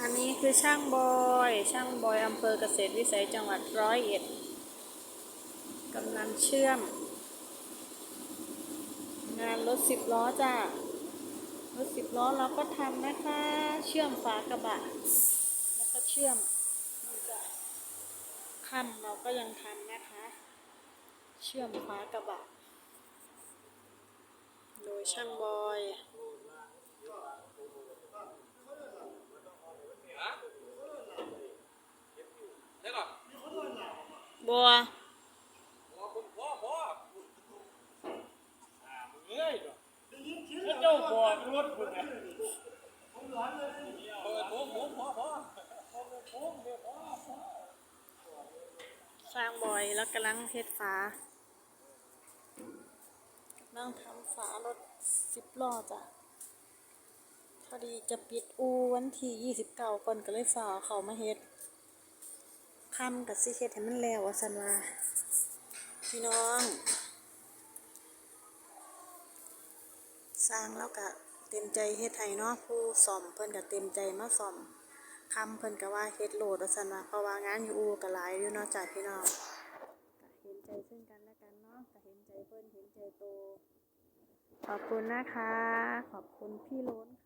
อันนี้คือช่างบอย ช่างบอยอำเภอเกษตรวิสัยจังหวัดร้อยเอ็ดกำลังเชื่อม งานรถสิบล้อจ้ารถสิบล้อเราก็ทำนะคะ เชื่อมฝากระบะ แล้วก็เชื่อมจะขั้นเราก็ยังทำนะคะ เชื่อมฝากระบะ โดยช่างบอย ใช่ก่อน บัวพ่อคุณพ่อพ่ออ่ามึงเอ้ยแล้วเจ้าบอกรถคุณนะเปิดโถงโถงพ่อพอเปิดโถงเดี๋ยวพ่อสร้างบอยแล้วกำลังเฮ็ดฝากำลังทำฝารถสิบล้อจ้ะ พอดีจะปิดอูวันที่ยี่สิบเก้าก่อนก็เลยฝาเขามาเฮ็ด คำกับสิเฮ็ดให้มันแล้วว่าสันว่าพี่น้อง สร้างแล้วก็เต็มใจเฮ็ดให้เนาะผู้ซ่อมเพิ่นก็เต็มใจมาซ่อมคำเพิ่นก็ว่าเฮ็ดโหลดว่าซั่นว่าเพราะว่างานอยู่อูก็หลายอยู่เนาะจ้ะพี่น้องก็เห็นใจซึ่งกันและกันเนาะก็เห็นใจเพิ่นเห็นใจโตขอบคุณนะคะ ขอบคุณพี่ล้นค่ะ